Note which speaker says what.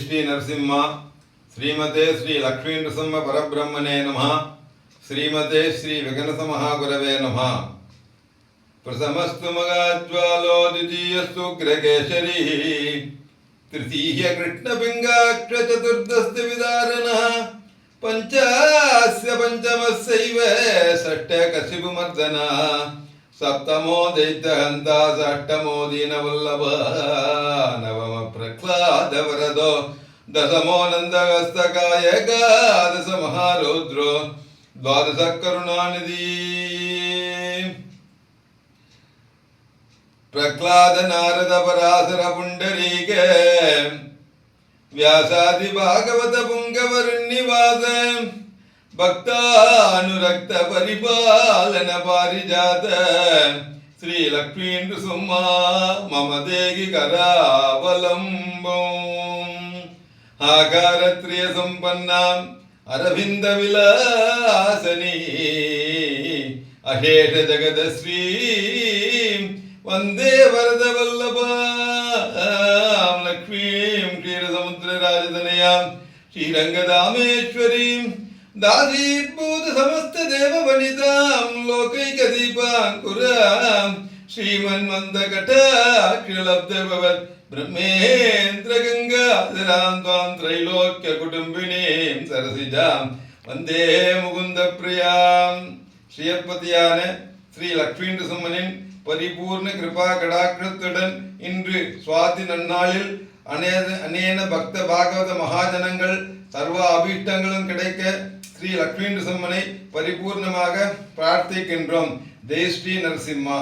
Speaker 1: శ్రీ నరసింహ శ్రీమతే శ్రీ లక్ష్మీ నృసింహ పరబ్రహ్మణే నమ శ్రీమతే శ్రీ విఘ్నస మహాగురవే నమ. ప్రథమస్తు మగాజ్వాలో ద్వితీయస్తు గ్రకేశరీ తృతీయ కృష్ణపింగాక్ష చతుర్థస్తి విదారణ పంచాస్య పంచమస్యైవ షష్ఠ కశిపుమర్దన సప్తమో దైత్యహంత షష్టమో దీనవల్లభ నవమ ప్రహ్లాద వరదో దశమో నందహస్తకాయ ఏకాదశ మహారౌద్రో ద్వాదశ కరుణానిధి ప్రహ్లాద నారద పరాశర పుండరీక వ్యాసాది భాగవత పుంగవరుణ్ణివాసం ಭಕ್ತಾನುರಕ್ತ ಪರಿಪಾಲನ ಪಾರಿಜಾತ ಶ್ರೀ ಲಕ್ಷ್ಮೀಂದ್ರ ಸುಮ್ಮ ಮಮ ದೇಗಿ ಕರಾವಲಂಬಂ ಆಕಾರತ್ರಿಯ ಸಂಪನ್ನ ಅರವಿಂದ ವಿಲಾಸನಿ ಅಹೇಷ ಜಗದ ಶ್ರೀ ವಂದೇ ವರದ ವಲ್ಲಭ ಲಕ್ಷ್ಮೀಂ ಕ್ಷೀರ ಸಮುದ್ರ ರಾಜಧನೆಯ ಶ್ರೀರಂಗದಾಮೇಶ್ವರೀಂ दासीभूत समस्त देव वनितां लोकैकदीपाङ्कुरां श्रीमन्मन्दकटाक्षलब्धभवत् ब्रह्मेन्द्रगङ्गाधरां त्वां त्रैलोक्यकुटुम्बिनीं सरसिजां। வந்தே முகுந்த பிரியாம் ஸ்ரீயப்பதியான ஸ்ரீ லக்ஷ்மி சுமனின் பரிபூர்ண கிருபா கடாக்கிரத்துடன் இன்று சுவாதி நன்னாளில் அநேக அநேன பக்த பாகவத மகாஜனங்கள் சர்வ அபீஷ்டங்களும் கிடைக்க ஸ்ரீ லக்ஷ்மி நரசிம்மனை பரிபூர்ணமாக பிரார்த்திக்கின்றோம். ஜெய் ஸ்ரீ நரசிம்மா.